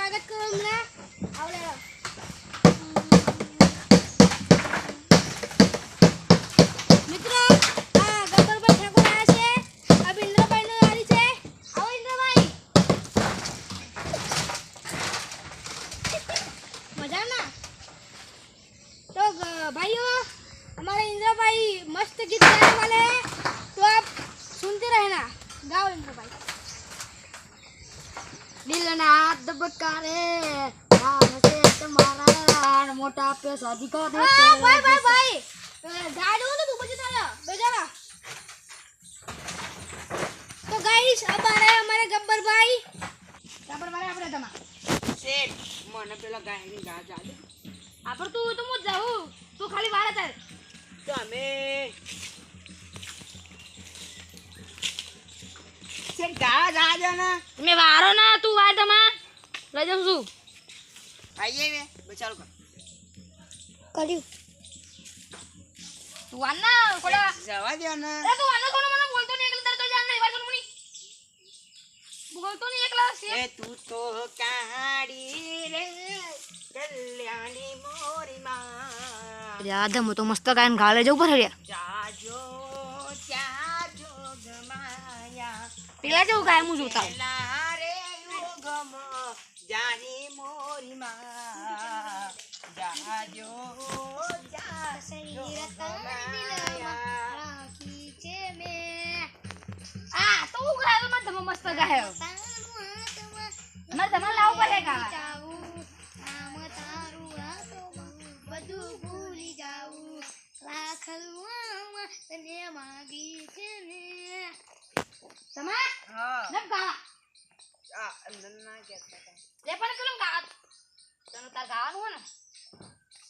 સ્વાગત કરું હમણાં આવડે મિત્રો આ ગબ્બરભાઈ ઠાકોર આવ્યા છે આ ઇન્દ્રભાઈનો ગાડી છે આવો ઇન્દ્રભાઈ મજા ના तो ग- भाइयों हमारे इंद्र भाई मस्त गीत गाने वाले हैं तो आप सुनते रहना गाओ इंद्र भाई દિલના ધબકારે રામ છે તમારા રાણ મોટા પૈસા દીકા દે ભાઈ ભાઈ ભાઈ. ગાડો ને તું પછી તારા. બેજારા તો ગાઈસ અબ અમારે ગબ્બર ભાઈ ગબ્બર ભાઈ આપણે તમા શેઠ મને પેલા ગાયની ગા જા દે આપણ તું તો હું જાઉં. તું ખાલી વારા તાર તો અમે શેઠ ગા જા દે મે વારો ના લઈ જાઉં છું. આઈએ મે બચારો કર. કર્યું. તું વાર ના કોડા જવા દે ને અરે તું વાર ના કોનો મને બોલતો નહીં એકલા તો જાન નહીં વાર કોની બોલતો નહીં એકલા છે. એ તું તો કાળી રે કલ્યાણી મોરી માં યાદ હું તો મસ્ત ગાયન ગાળે જવું પડે જાજો જાજો ગમાયા. પેલા જેવું ગાય હું જોતા. રે યુગમ જાની મોરી માં જાજો જાજો રાખી છે મેં આ તો ગાય તમે મસ્ત ગાય મારે તમારે લાવવું પડે ગાવા આમ તારું હાથોમાં બધું ભૂલી જાઉં રાખલવામાં તને માગી છે ને તમાર હા. ગાવા આ અંદર ના કહેતા હતા. લે પણ પેલું ગાવા તને તાર ગાવાનું હોય ને?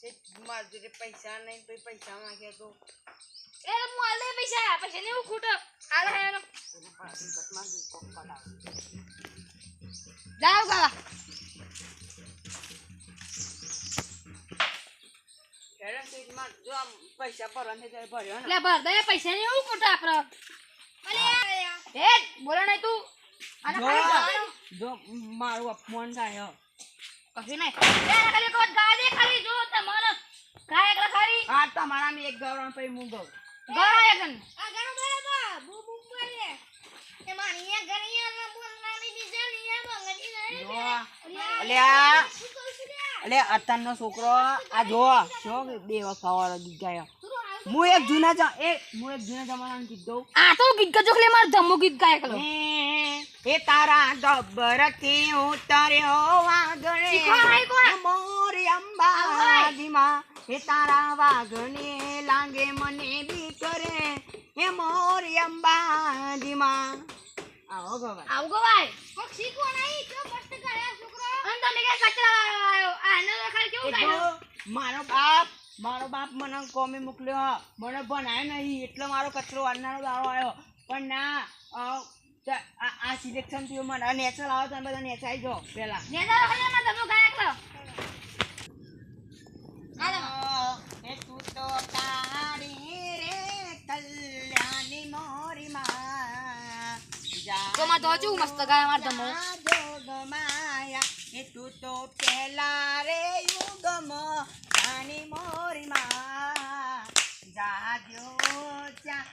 એ માર જોડે પૈસા નહીં તો પૈસા માંગે તો. એ તો હું આલે પૈસા પૈસા ને એવું ખોટો. હાલ હે એનો પાછી કટમાં કોક કરાવ જાવ ગાવા જો પૈસા ભરવાના ભર્યો ને. ભર દે પૈસા ને એવું ખોટો આપડે. એ બોલો નહીં તું. આને જો. મારું અપમાન થાય કશું નહીં. ખાલી જો તમારે ગા એકલા ખાલી આ તમારા મેં એક ગૌરવ પછી હું ગૌ ગા એકન આ ગાણો બૂ બૂ એ આ બીજા બંગડી અલ્યા અલે છોકરો આ જો જો દેવા ખાવાળો ગીત હું એક જૂના જ- એ હું એક જૂના જમાનાનું ગીત ગાઉં. આ તો ગીત ગજો ખાલી માર ધમો ગીત ગાય એ તારા ગબ્બરથી ઉતર્યો વાગણે. મોરી અંબાજીમાં. એ તારા વાઘને લાગે મને બી કરે એ મોરી અંબાજીમાં. આવો ગવાય આવ ગવાય કોક શીખવા નહીં તો મસ્ત ગાયા છોકરો. અને તમે કે કચરા આવ્યો. આને કેવું મારો બાપ મારો બાપ મને કોમે મોકલ્યો. મને ભણાય નહીં. એટલે મારો કચરો વાળનારો દાડો આવ્યો. પણ ના આ સિલેક્શન થયું મને. નેચર આવો તમે બધા જાઓ પેલા એકલો એ તું તો તારી રે કલ્યાણી મોરી માં. તો માં તો મસ્ત ગાય માર તમે જોગમાયા એ તું તો પેલા રે યુગમ રાણી મોરી માં જાજો જા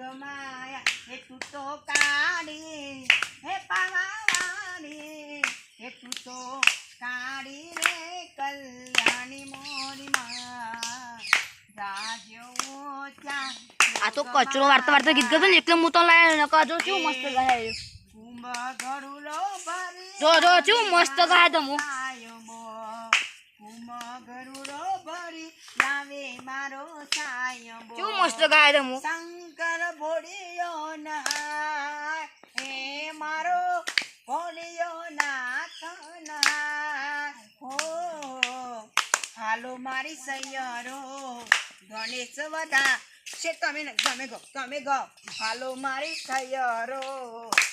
જોગમાયા હે તું તો કાળી હે પાવાની હે તું તો કાળી રે કલ્યાણી મોરી માં. આ તો કચરો વાર્તા વાર્તા ગીત ગયો ને એટલે હું તો લાય ન છું ચેવું મસ્ત ગાય. જો જો ચેવું મસ્ત ગાય સાયબો ભરી મારો સાયબો ચેવું મસ્ત ગાય રમો શંકર ભોળિયો ના હે મારો ભોળિયો નાથ ના હો હાલો મારી સૈયરો ગણેશ વધા છે તમે તમે ગો તમે ગો. હાલો મારી સૈયરો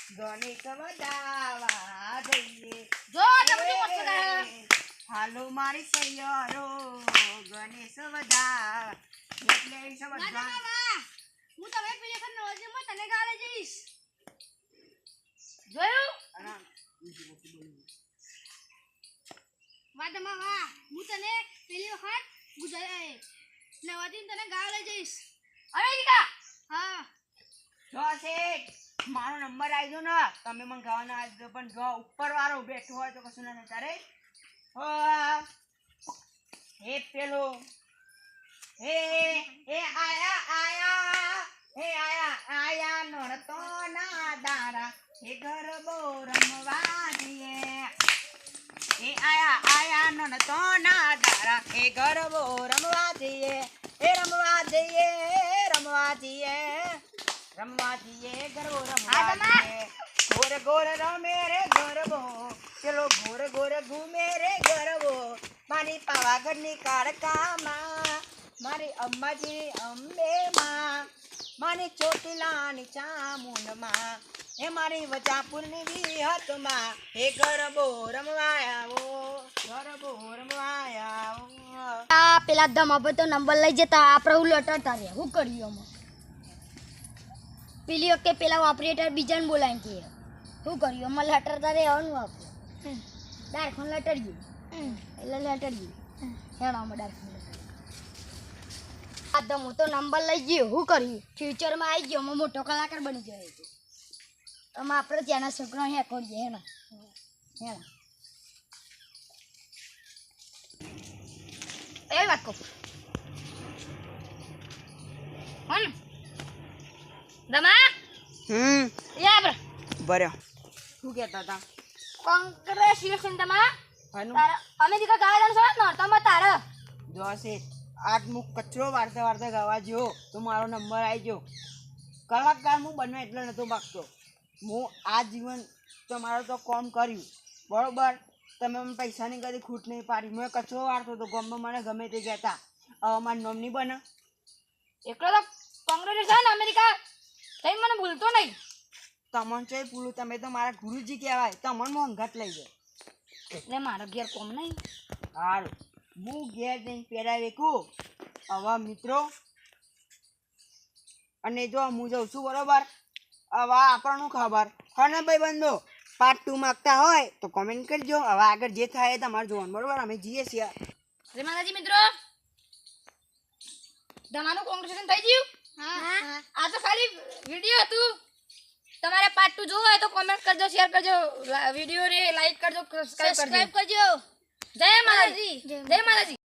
ગણેશ વધાવા જઈએ. જો તમે મસ્ત ગાય હાલો મારી સૈયરો ગણેશ વધાવા એટલે ના હું તમે પેલી વખત નવજીમાં તને ગાલે જઈશ. જોયું? વાદમાં વાહ હું તને પેલી વખત ગુજરાત નવાથી તને ગાવ લઈ જઈશ દીકા હા. જો શેઠ મારો નંબર આવી ગયો ને તમે મને ગાવાના આપજો પણ જો ઉપર વાળો બેઠો હોય તો કશું ના તારે? હે પેલો. હે હે આયા આયા હે આયા આયા નણતો ના દારા. હે ગરબો રમવા જઈએ હે આયા આયા નણતો ના દારા. હે ગરબો રમવા જઈએ હે રમવા જઈએ રમવા જઈએ રમવા જઈએ ગરબો રમવા જઈએ ગોર ગોર રમે રે ગરબો. ચલો ગોર ગોર ઘૂમે રે ગરબો. મારી પાવાગઢની કાળકામાં મારી અંબાજી અંબેમાં મારી ચોટીલાની ચામુંડમાં એ મારી વજાપુરની વિહતમાં હે ગરબો રમવા આવો ગરબો રમવા આવો આ પેલા ધમાપે તો નંબર લઈ જતા આપણે ઉલટતા રે શું કર્યું અમે પેલી વખતે પેલા ઓપરેટર બીજાને બોલાવી કે શું કર્યું અમે લટરતા રહેવાનું આપણે લટર લટર્યું એટલે હેણો આ ધમો તો નંબર લઈ ગયો હું કર્યું ફ્યુચરમાં આવી ગયો મોટો કલાકાર બની ગયો છે આપણે ત્યાંના છોકરા હે કરીએ હેણા. હેણા. એવી વાત કહું હન દમા હમ. યા બર બર્યો શું કહેતા હતા? કોંગ્રેચ્યુલેશન દમા હનું તારા અમેરિકા ગાર્ડન છો ને? તમે તારા. જોશે આજ કચરો વારતે વારતે ગાવા જ્યો તો મારો નંબર આવી ગયો. કલાકાર હું બનવા એટલે નહોતો માગતો હું આ જીવન તમારો તો કોમ કર્યું. બરોબર? તમે મને પૈસાની કદી ખૂટ નહીં પાડી. મેં કચરો વારતો હતો ગમે મને ગમે તે કહેતા. હવે મારું નામ નહીં બને. એકલો તો કોંગ્રેચ્યુલેશન અમેરિકા? થઈ મને ભૂલતો નહીં. તમને છે પૂરું તમે તો મારા ગુરુજી કહેવાય. તમને મોંઘાટ લઈ જાય. એટલે મારો ઘેર કોમ નહીં. સારું હું ઘેર જઈને પહેરાવી વેકું આવા મિત્રો. અને જો હું જઉં છું બરોબર? હવે આપણને ખબર. અને ભાઈ બંધો પાર્ટ ટુ માગતા હોય તો કોમેન્ટ કરજો. હવે આગળ જે થાય એ તમારે જોવાનું. બરોબર? અમે જઈએ છીએ. જય માતાજી મિત્રો તમારું કોંગ્રેચ્યુલેશન થઈ ગયું? હા આ તો ખાલી વીડિયો હતું. તમારે પાર્ટ ટુ જોવું હોય તો કોમેન્ટ કરજો શેર કરજો વિડીયોને લાઈક કરજો સબસ્ક્રાઇબ કરજો. સબસ્ક્રાઇબ કરજો. જય માતાજી. જય માતાજી.